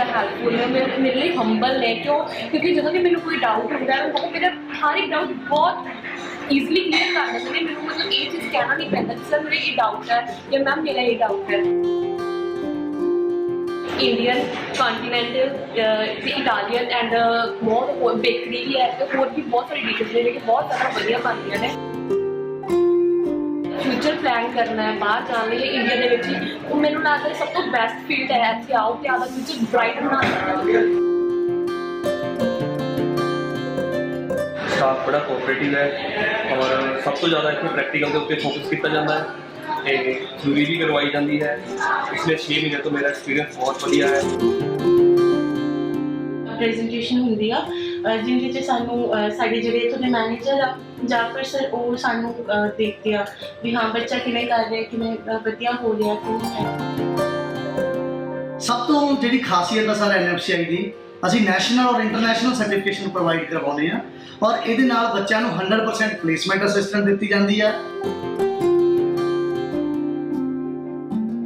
ਜ਼ਿਆਦਾ ਹੈਲਪਫੁਲ ਨੇ ਮੇਰੇ ਮੇਰੇ ਲਈ ਹੰਬਲ ਨੇ, ਕਿਉਂ? ਕਿਉਂਕਿ ਜਦੋਂ ਵੀ ਮੈਨੂੰ ਕੋਈ ਡਾਊਟ ਹੁੰਦਾ ਹੈ, ਉਹ ਮੇਰਾ ਹਰ ਇੱਕ ਡਾਊਟ ਬਹੁਤ ਈਜ਼ੀਲੀ ਕਲੀਅਰ ਕਰ ਦਿੰਦੇ ਨੇ, ਮੈਨੂੰ ਮਤਲਬ ਇਹ ਚੀਜ਼ ਕਹਿਣਾ ਨਹੀਂ ਪੈਂਦਾ ਕਿ ਸਰ ਮੇਰੇ ਇਹ ਡਾਊਟ ਹੈ ਜਾਂ ਮੈਮ ਮੇਰਾ ਇਹ ਡਾਊਟ ਹੈ। ਇੰਡੀਅਨ ਕੰਟੀਨੈਂਟਲ ਤੇ ਇਟਾਲੀਅਨ ਐਂਡ ਬਹੁਤ ਬੇਕਰੀ ਵੀ ਹੈ, ਤੇ ਹੋਰ ਵੀ ਬਹੁਤ ਸਾਰੀ ਡਿਸ਼ਸ ਨੇ ਜਿਹੜੀਆਂ ਬਹੁਤ ਜ਼ਿਆਦਾ ਵਧੀਆ ਬਣਦੀਆਂ ਨੇ। ਫਿਊਚਰ ਪਲਾਨ ਕਰਨਾ ਹੈ ਬਾਹਰ ਜਾਣ ਲਈ ਇੰਡੀਆ ਦੇ ਵਿੱਚ ਹੀ, ਉਹ ਮੈਨੂੰ ਲੱਗਦਾ ਸਭ ਤੋਂ ਬੈਸਟ ਫੀਲਡ ਹੈ ਇੱਥੇ ਆਓ ਤੇ ਆਪਦਾ ਫਿਊਚਰ ਬ੍ਰਾਈਟ ਬਣਾ ਸਕਦਾ ਹੈ। ਸਟਾਫ ਬੜਾ ਕੋਆਪਰੇਟਿਵ ਹੈ ਔਰ ਸਭ ਤੋਂ ਜ਼ਿਆਦਾ ਇੱਥੇ ਪ੍ਰੈਕਟੀਕਲ ਦੇ ਉੱਤੇ ਫੋਕਸ ਕੀਤਾ ਜਾਂਦਾ ਹੈ ਤੇ ਥਿਊਰੀ ਵੀ ਕਰਵਾਈ ਜਾਂਦੀ ਹੈ। ਪਿਛਲੇ 6 ਮਹੀਨੇ ਤੋਂ ਮੇਰਾ ਐਕਸਪੀਰੀਅੰਸ ਬਹੁਤ ਵਧੀਆ ਹੈ। ਪ੍ਰੈਜੈਂਟੇਸ਼ਨ ਹੁੰਦੀ ਆ। ਜਿਹਦੇ 'ਚ ਸਾਨੂੰ ਸਾਡੇ ਜਿਹੜੇ ਇੱਥੋਂ ਦੇ ਮੈਨੇਜਰ ਆ ਜਾਂ ਫਿਰ ਸਰ ਉਹ ਸਾਨੂੰ, ਅਹ, ਦੇਖਦੇ ਆ ਵੀ ਹਾਂ, ਬੱਚਾ ਕਿਵੇਂ ਕਰ ਰਿਹਾ, ਕਿਵੇਂ, ਅਹ, ਵਧੀਆ ਹੋ ਰਿਹਾ, ਕਿਵੇਂ ਹੈ ਸਭ ਤੋਂ ਜਿਹੜੀ ਖਾਸੀਅਤ ਹੈ ਸਰ ਐਨਐਫਸੀਆਈ ਦੀ, ਅਸੀਂ ਨੈਸ਼ਨਲ ਔਰ ਇੰਟਰਨੈਸ਼ਨਲ ਸਰਟੀਫਿਕੇਸ਼ਨ ਪ੍ਰੋਵਾਈਡ ਕਰਵਾਉਂਦੇ ਆ ਔਰ ਇਹਦੇ ਨਾਲ ਬੱਚਿਆਂ ਨੂੰ 100% ਪਲੇਸਮੈਂਟ ਅਸਿਸਟੈਂਟ ਦਿੱਤੀ ਜਾਂਦੀ ਹੈ।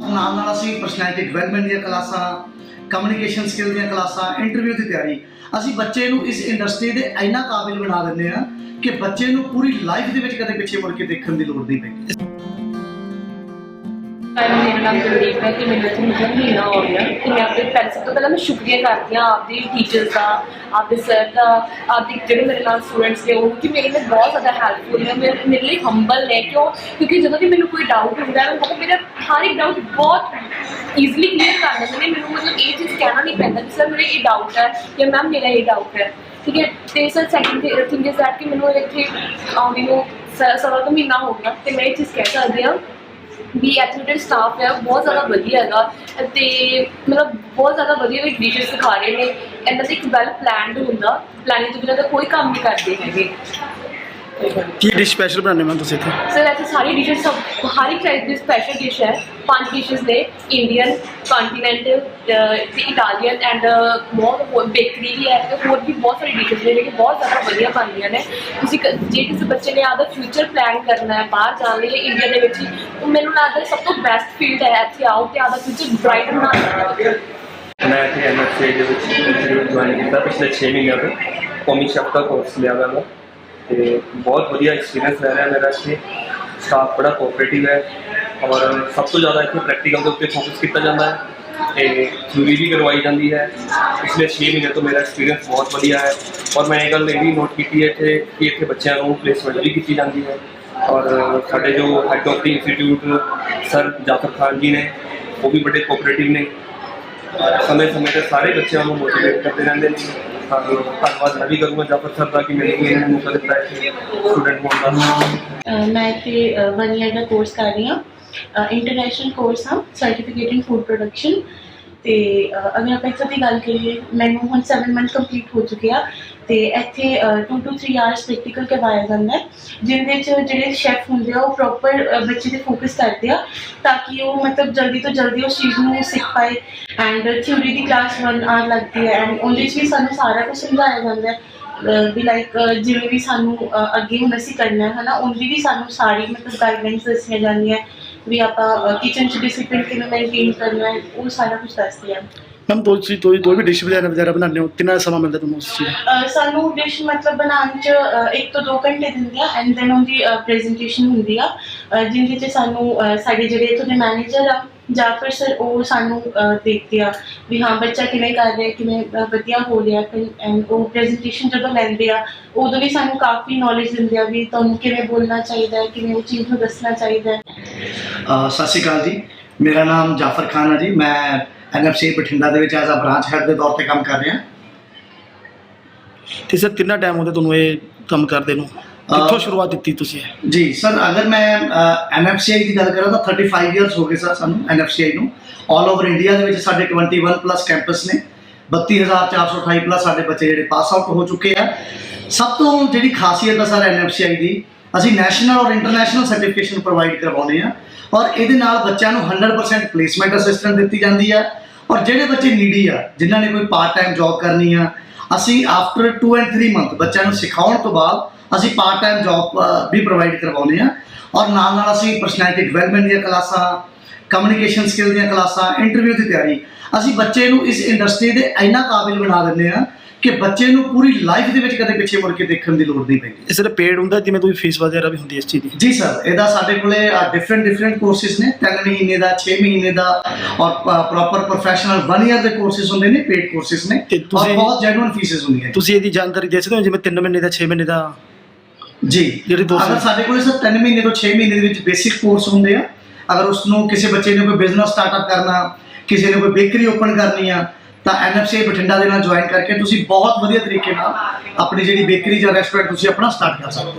ਨਾਲ ਨਾਲ ਅਸੀਂ ਪਰਸਨੈਲਿਟੀ ਡਿਵੈਲਪਮੈਂਟ ਦੀਆਂ ਕਲਾਸਾਂ ਕਮਿਊਨੀਕੇਸ਼ਨ ਸਕਿੱਲ ਦੀਆਂ ਕਲਾਸਾਂ ਇੰਟਰਵਿਊ ਦੀ ਤਿਆਰੀ। ਅਸੀਂ ਬੱਚੇ ਨੂੰ ਇਸ ਇੰਡਸਟਰੀ ਦੇ ਇੰਨਾ ਕਾਬਿਲ ਬਣਾ ਦਿੰਦੇ ਆ ਕਿ ਬੱਚੇ ਨੂੰ ਪੂਰੀ ਲਾਈਫ ਦੇ ਵਿੱਚ ਕਦੇ ਪਿੱਛੇ ਮੁੜ ਕੇ ਦੇਖਣ ਦੀ ਲੋੜ ਨਹੀਂ ਪੈਂਦੀ। ਮੇਰਾ ਨਾਮ ਗੁਰਦੀਪ ਹੈ ਤੇ ਮੈਨੂੰ ਇੱਥੇ ਮਤਲਬ ਮਹੀਨਾ ਹੋ ਗਿਆ ਤੇ ਮੈਂ ਆਪਣੇ ਪਹਿਲੇ ਸਭ ਤੋਂ ਪਹਿਲਾਂ ਮੈਂ ਸ਼ੁਕਰੀਆ ਕਰਦੀ ਹਾਂ ਆਪਦੇ ਟੀਚਰਸ ਦਾ, ਆਪਦੇ ਸਰ ਦਾ, ਆਪਦੇ ਜਿਹੜੇ ਮੇਰੇ ਨਾਲ ਸਟੂਡੈਂਟਸ ਨੇ ਉਹ ਕਿ ਮੇਰੇ ਲਈ ਬਹੁਤ ਜ਼ਿਆਦਾ ਹੈਲਪਫੁਲ ਨੇ ਮੇਰੇ ਮੇਰੇ ਲਈ ਹੰਬਲ ਨੇ ਕਿਉਂ? ਕਿਉਂਕਿ ਜਦੋਂ ਵੀ ਮੈਨੂੰ ਕੋਈ ਡਾਊਟ ਹੁੰਦਾ ਹੈ, ਉਹ ਮੇਰਾ ਹਰ ਇੱਕ ਡਾਊਟ ਬਹੁਤ ਈਜ਼ੀਲੀ ਕਲੀਅਰ ਕਰ ਦਿੰਦੇ ਨੇ, ਮੈਨੂੰ ਮਤਲਬ ਇਹ ਚੀਜ਼ ਕਹਿਣਾ ਨਹੀਂ ਪੈਂਦਾ ਕਿ ਸਰ ਮੇਰੇ ਇਹ ਡਾਊਟ ਹੈ ਜਾਂ ਮੈਮ ਮੇਰਾ ਇਹ ਡਾਊਟ ਹੈ। ਠੀਕ ਹੈ? ਤੇ sir second thing is that ਕਿ ਮੈਨੂੰ ਇੱਥੇ ਆਉਂਦੀ ਨੂੰ ਸ- ਸਵਾ ਕੁ ਮਹੀਨਾ ਹੋ ਗਿਆ ਤੇ ਮੈਂ ਇਹ ਚੀਜ਼ ਕਹਿ ਸਕਦੀ ਹਾਂ ਵੀ ਇੱਥੇ ਜਿਹੜਾ ਸਟਾਫ ਹੈ ਉਹ ਬਹੁਤ ਜ਼ਿਆਦਾ ਵਧੀਆ ਹੈਗਾ ਤੇ ਮਤਲਬ ਬਹੁਤ ਜ਼ਿਆਦਾ ਵਧੀਆ ਵੀ ਡਿਸ਼ਸ ਸਿਖਾ ਰਹੇ ਨੇ, ਇਹਨਾਂ ਦਾ ਇੱਕ ਵੈਲ ਪਲਾਨਡ ਹੁੰਦਾ ਪਲਾਨਿੰਗ ਤੋਂ ਬਿਨਾਂ ਤਾਂ ਕੋਈ ਕੰਮ ਨਹੀਂ ਕਰਦੇ ਹੈਗੇ। ਕੀ ਡਿਸ਼ ਸਪੈਸ਼ਲ ਬਣਾਉਂਦੇ ਮੈਂ ਤੁਸੀਂ ਇੱਥੇ? ਸਰ ਇੱਥੇ ਸਾਰੀ ਡਿਸ਼ਸ ਸਭ ਹਰ ਇੱਕ ਟਾਈਪ ਦੀ ਸਪੈਸ਼ਲ ਡਿਸ਼ ਹੈ। ਪੰਜ ਡਿਸ਼ਸ ਨੇ ਇੰਡੀਅਨ ਕੰਟੀਨੈਂਟਲ ਤੇ ਇਟਾਲੀਅਨ ਐਂਡ ਬਹੁਤ ਬੇਕਰੀ ਵੀ ਹੈ ਤੇ ਹੋਰ ਵੀ ਬਹੁਤ ਸਾਰੀ ਡਿਸ਼ਸ ਨੇ ਜਿਹੜੀਆਂ ਬਹੁਤ ਜ਼ਿਆਦਾ ਵਧੀਆ ਬਣਦੀਆਂ ਨੇ। ਤੁਸੀਂ ਕ- ਜੇ ਕਿਸੇ ਬੱਚੇ ਨੇ ਆਪਦਾ ਫਿਊਚਰ ਪਲਾਨ ਕਰਨਾ ਹੈ ਬਾਹਰ ਜਾਣ ਲਈ ਇੰਡੀਆ ਦੇ ਵਿੱਚ ਹੀ, ਉਹ ਮੈਨੂੰ ਲੱਗਦਾ ਸਭ ਤੋਂ ਬੈਸਟ ਫੀਲਡ ਹੈ ਇੱਥੇ ਆਓ ਤੇ ਆਪਦਾ ਫਿਊਚਰ ਬ੍ਰਾਈਟ ਬਣਾ ਸਕਦਾ ਹੈ ਮੈਂ ਇੱਥੇ ਐਮਐਸਸੀ ਦੇ ਵਿੱਚ ਇੰਸਟੀਟਿਊਟ ਜੁਆਇਨ ਕੀਤਾ ਪਿਛਲੇ 6 ਮਹੀਨਿਆਂ ਤੋਂ। ਕੌਮੀ ਸ਼ੈਫ ਦਾ ਕੋਰਸ ਲਿਆ ਮੈਂ। ਤੇ ਬਹੁਤ ਵਧੀਆ ਐਕਸਪੀਰੀਅੰਸ ਲੈ ਰਿਹਾ ਮੇਰਾ ਇੱਥੇ ਸਟਾਫ ਬੜਾ ਕੋਆਪਰੇਟਿਵ ਹੈ ਔਰ ਸਭ ਤੋਂ ਜ਼ਿਆਦਾ ਇੱਥੇ ਪ੍ਰੈਕਟੀਕਲ ਦੇ ਉੱਤੇ ਫੋਕਸ ਕੀਤਾ ਜਾਂਦਾ ਹੈ ਤੇ ਥਿਊਰੀ ਵੀ ਕਰਵਾਈ ਜਾਂਦੀ ਹੈ ਪਿਛਲੇ 6 ਮਹੀਨੇ ਤੋਂ ਮੇਰਾ ਐਕਸਪੀਰੀਅੰਸ ਬਹੁਤ ਵਧੀਆ ਹੈ ਔਰ ਮੈਂ ਇਹ ਗੱਲ ਇਹ ਵੀ ਨੋਟ ਕੀਤੀ ਹੈ ਇੱਥੇ ਕਿ ਇੱਥੇ ਬੱਚਿਆਂ ਨੂੰ ਪਲੇਸਮੈਂਟ ਵੀ ਕੀਤੀ ਜਾਂਦੀ ਹੈ। ਔਰ ਸਾਡੇ ਜੋ head of the institute sir Jafar Khan ji ਨੇ, ਉਹ ਵੀ ਬੜੇ ਕੋਆਪਰੇਟਿਵ ਨੇ। ਸਮੇਂ ਸਮੇਂ ਤੇ ਸਾਰੇ ਬੱਚਿਆਂ ਨੂੰ ਮੋਟੀਵੇਟ ਕਰਦੇ ਰਹਿੰਦੇ ਨੇ। ਸਾਨੂੰ ਧੰਨਵਾਦ ਮੈਂ ਵੀ ਕਰੂੰਗਾ ਜਾਫਰ ਸਰ ਦਾ ਕਿ ਮੈਨੂੰ ਇਹ ਮੌਕਾ ਦਿੱਤਾ ਹੈ ਸਟੂਡੈਂਟ ਹੋਣ ਦਾ। ਅਹ ਮੈਂ ਇੱਥੇ ਵਨ ਈਅਰ ਦਾ ਕੋਰਸ ਕਰ ਰਹੀ ਹਾਂ। ਇੰਟਰਨੈਸ਼ਨਲ ਕੋਰਸ ਆ ਸਰਟੀਫਿਕੇਟ ਇਨ ਫੂਡ ਪ੍ਰੋਡਕਸ਼ਨ ਤੇ ਅਹ ਅਗਰ ਆਪਾਂ ਇੱਥੇ ਦੀ ਗੱਲ ਕਰੀਏ, ਮੈਨੂੰ ਹੁਣ 7 ਮੰਥ ਕੰਪਲੀਟ ਹੋ ਚੁੱਕੇ ਆ। ਤੇ ਇੱਥੇ 2 ਟੂ 3 ਆਵਰਸ ਪ੍ਰੈਕਟੀਕਲ ਕਰਵਾਇਆ ਜਾਂਦਾ ਹੈ, ਜਿਹਦੇ ਚ ਜਿਹੜੇ ਸ਼ੈਫ ਹੁੰਦੇ ਆ, ਉਹ ਪ੍ਰੋਪਰ ਬੱਚੇ ਤੇ ਫੋਕਸ ਕਰਦੇ ਆ, ਤਾਂ ਕਿ ਉਹ ਮਤਲਬ ਜਲਦੀ ਤੋਂ ਜਲਦੀ ਉਸ ਚੀਜ਼ ਨੂੰ ਸਿੱਖ ਪਾਏ ਐਂਡ ਥਿਊਰੀ ਦੀ ਕਲਾਸ 1 ਆਰ ਲੱਗਦੀ ਹੈ ਐਂਡ ਉਹਦੇ 'ਚ ਵੀ ਸਾਨੂੰ ਸਾਰਾ ਕੁਝ ਸਮਝਾਇਆ ਜਾਂਦਾ ਹੈ ਵੀ ਲਾਈਕ ਜਿਵੇਂ ਵੀ ਸਾਨੂੰ ਅੱਗੇ ਹੁਣ ਅਸੀਂ ਕਰਨਾ ਹੈ ਨਾ ਉਹਦੀ ਵੀ ਸਾਨੂੰ ਸਾਰੀ ਮਤਲਬ ਗਾਈਡਲਾਈਨਸ ਦੱਸੀਆਂ ਜਾਂਦੀਆਂ ਵੀ ਆਪਾਂ ਕਿਚਨ 'ਚ ਡਿਸਪਲਿਨ ਕਿਵੇਂ ਮੇਨਟੇਨ ਕਰਨਾ ਹੈ, ਉਹ ਸਾਰਾ ਕੁਝ ਦੱਸਦੇ ਆ। ਮੈਮ ਤੁਸੀਂ ਕੋਈ ਕੋਈ ਵੀ ਡਿਸ਼ ਵਗੈਰਾ ਵਗੈਰਾ ਬਣਾਉਂਦੇ ਹੋ? ਕਿੰਨਾ ਸਮਾਂ ਮਿਲਦਾ ਤੁਹਾਨੂੰ ਉਸ ਚੀਜ਼ ਦਾ? ਅਹ ਸਾਨੂੰ ਡਿਸ਼ ਮਤਲਬ ਬਣਾਉਣ 'ਚ ਅਹ ਇੱਕ ਤੋਂ ਦੋ ਘੰਟੇ ਦਿੰਦੇ ਆ ਐਂਡ ਦੈਨ ਉਹਦੀ ਪ੍ਰੈਜੈਂਟੇਸ਼ਨ ਹੁੰਦੀ ਆ। ਅਹ ਜਿਹਦੇ 'ਚ ਸਾਨੂੰ ਅਹ ਸਾਡੇ ਜਿਹੜੇ ਇੱਥੋਂ ਦੇ ਮੈਨੇਜਰ ਆ ਜਾਂ ਫਿਰ ਸਰ ਉਹ ਸਾਨੂੰ ਅਹ ਦੇਖਦੇ ਆ ਵੀ ਹਾਂ ਬੱਚਾ ਕਿਵੇਂ ਕਰ ਰਿਹਾ ਕਿਵੇਂ ਅਹ ਵਧੀਆ ਹੋ ਰਿਹਾ ਐਂਡ ਉਹ ਪ੍ਰੈਜੈਂਟੇਸ਼ਨ ਜਦੋਂ ਲੈਂਦੇ ਆ ਉਦੋਂ ਵੀ ਸਾਨੂੰ ਕਾਫੀ ਨੌਲੇਜ ਦਿੰਦੇ ਆ ਵੀ ਤੁਹਾਨੂੰ ਕਿਵੇਂ ਬੋਲਣਾ ਚਾਹੀਦਾ ਹੈ ਕਿਵੇਂ ਉਹ ਚੀਜ਼ ਨੂੰ ਦੱਸਣਾ ਚਾਹੀਦਾ ਹੈ। ਅਹ ਸਤਿ ਸ਼੍ਰੀ ਅਕਾਲ ਜੀ। ਮੇਰਾ ਨਾਮ ਜਾਫਰ ਖਾਨ ਹੈ ਜੀ। ਮੈਂ ਐਨਐਫਸੀ ਬਠਿੰਡਾ ਦੇ ਵਿੱਚ ਐਜ਼ ਅ ਬ੍ਰਾਂਚ ਹੈਡ ਦੇ ਤੌਰ ਤੇ ਕੰਮ ਕਰ ਰਿਹਾ ਤੇ ਸਰ ਕਿੰਨਾ ਟਾਈਮ ਹੋ ਗਿਆ ਤੁਹਾਨੂੰ ਇਹ ਕੰਮ ਕਰਦੇ ਨੂੰ? ਕਿੱਥੋਂ ਸ਼ੁਰੂਆਤ ਦਿੱਤੀ ਤੁਸੀਂ ਜੀ ਸਰ ਅਗਰ ਮੈਂ ਐਨਐਫਸੀਆਈ ਦੀ ਗੱਲ ਕਰਾਂ ਤਾਂ 35 ਇਅਰਸ ਹੋ ਗਏ ਸਰ ਸਾਨੂੰ ਐਨਐਫਸੀਆਈ ਨੂੰ। ਆਲ ਓਵਰ ਇੰਡੀਆ ਦੇ ਵਿੱਚ ਸਾਡੇ 21 ਪਲੱਸ ਕੈਂਪਸ ਨੇ। 32428 ਪਲੱਸ ਸਾਡੇ ਬੱਚੇ ਜਿਹੜੇ ਪਾਸ ਆਊਟ ਹੋ ਚੁੱਕੇ ਆ। ਸਭ ਤੋਂ ਜਿਹੜੀ ਖਾਸੀਅਤ ਹੈ ਸਰ ਐਨਐਫਸੀਆਈ ਦੀ ਅਸੀਂ ਨੈਸ਼ਨਲ ਔਰ ਇੰਟਰਨੈਸ਼ਨਲ ਸਰਟੀਫਿਕੇਸ਼ਨ ਪ੍ਰੋਵਾਈਡ ਕਰਵਾਉਂਦੇ ਆ ਔਰ ਇਹਦੇ ਨਾਲ ਬੱਚਿਆਂ ਨੂੰ 100% ਪਲੇਸਮੈਂਟ ਅਸਿਸਟੈਂਟ ਦਿੱਤੀ ਜਾਂਦੀ ਹੈ। ਔਰ ਜਿਹੜੇ ਬੱਚੇ ਨੀਡੀ ਆ, ਜਿਨ੍ਹਾਂ ਨੇ ਕੋਈ ਪਾਰਟ ਟਾਈਮ ਜੌਬ ਕਰਨੀ ਆ, ਅਸੀਂ ਆਫਟਰ 2 ਐਂਡ 3 ਮੰਥ ਬੱਚਿਆਂ ਨੂੰ ਸਿਖਾਉਣ ਤੋਂ ਬਾਅਦ ਅਸੀਂ ਪਾਰਟ ਟਾਈਮ ਜੌਬ ਵੀ ਪ੍ਰੋਵਾਈਡ ਕਰਵਾਉਂਦੇ ਆ ਔਰ ਨਾਲ ਨਾਲ ਅਸੀਂ ਪਰਸਨੈਲਿਟੀ ਡਿਵੈਲਪਮੈਂਟ ਦੀਆਂ ਕਲਾਸਾਂ ਕਮਿਊਨੀਕੇਸ਼ਨ ਸਕਿੱਲ ਦੀਆਂ ਕਲਾਸਾਂ ਇੰਟਰਵਿਊ ਦੀ ਤਿਆਰੀ, ਅਸੀਂ ਬੱਚੇ ਨੂੰ ਇਸ ਇੰਡਸਟਰੀ ਦੇ ਇੰਨਾ ਕਾਬਿਲ ਬਣਾ ਦਿੰਦੇ ਆ ਕਿ ਬੱਚੇ ਨੂੰ ਪੂਰੀ ਲਾਈਫ ਦੇ ਵਿੱਚ ਕਦੇ ਪਿੱਛੇ ਮੁੜ ਕੇ ਦੇਖਣ ਦੀ ਲੋੜ ਨਹੀਂ ਪੈਂਦੀ। ਇਸ ਦੇ ਪੇਡ ਹੁੰਦਾ ਜਿਵੇਂ ਕੋਈ ਫੀਸ ਵਗੈਰਾ ਵੀ ਹੁੰਦੀ ਹੈ ਇਸ ਚੀਜ਼ ਦੀ। ਜੀ ਸਰ ਇਹਦਾ ਸਾਡੇ ਕੋਲੇ ਡਿਫਰੈਂਟ ਡਿਫਰੈਂਟ ਕੋਰਸਿਸ ਨੇ। 3 ਮਹੀਨੇ ਦਾ 6 ਮਹੀਨੇ ਦਾ ਔਰ ਪ੍ਰੋਪਰ ਪ੍ਰੋਫੈਸ਼ਨਲ 1 ਇਅਰ ਦੇ ਕੋਰਸਿਸ ਹੁੰਦੇ ਨੇ ਪੇਡ ਕੋਰਸਿਸ ਨੇ। ਤੇ ਔਰ ਤੁਸੀਂ- ਬਹੁਤ ਜੈਨੂਇਨ ਫੀਸਿਸ ਹੁੰਦੀਆਂ ਤੁਸੀਂ ਇਹਦੀ ਜਾਣਕਾਰੀ ਦੇ ਸਕਦੇ ਹੋ ਜਿਵੇਂ 3 ਮਹੀਨੇ ਦਾ 6 ਮਹੀਨੇ ਦਾ? ਜੀ। ਜਿਹੜੇ ਦੋ ਅਗਰ ਸਾਡੇ ਕੋਲ ਸਰ 3 ਮਹੀਨੇ ਤੋਂ 6 ਮਹੀਨੇ ਦੇ ਵਿੱਚ ਬੇਸਿਕ ਕੋਰਸ ਹੁੰਦੇ ਆ ਅਗਰ ਉਸ ਨੂੰ ਕਿਸੇ ਬੱਚੇ ਨੇ ਕੋਈ ਬਿਜ਼ਨਸ ਸਟਾਰਟਅਪ ਕਰਨਾ ਕਿਸੇ ਨੇ ਕੋਈ ਬੇਕਰੀ ਓਪਨ ਕਰਨੀ ਆ ਤਾਂ ਐਨਐਫਸੀ ਬਠਿੰਡਾ ਦੇ ਨਾਲ ਜੁਆਇਨ ਕਰਕੇ ਤੁਸੀਂ ਬਹੁਤ ਵਧੀਆ ਤਰੀਕੇ ਨਾਲ ਆਪਣੀ ਜਿਹੜੀ ਬੇਕਰੀ ਜਾਂ ਰੈਸਟੋਰੈਂਟ ਤੁਸੀਂ ਆਪਣਾ ਸਟਾਰਟ ਕਰ ਸਕਦੇ ਹੋ।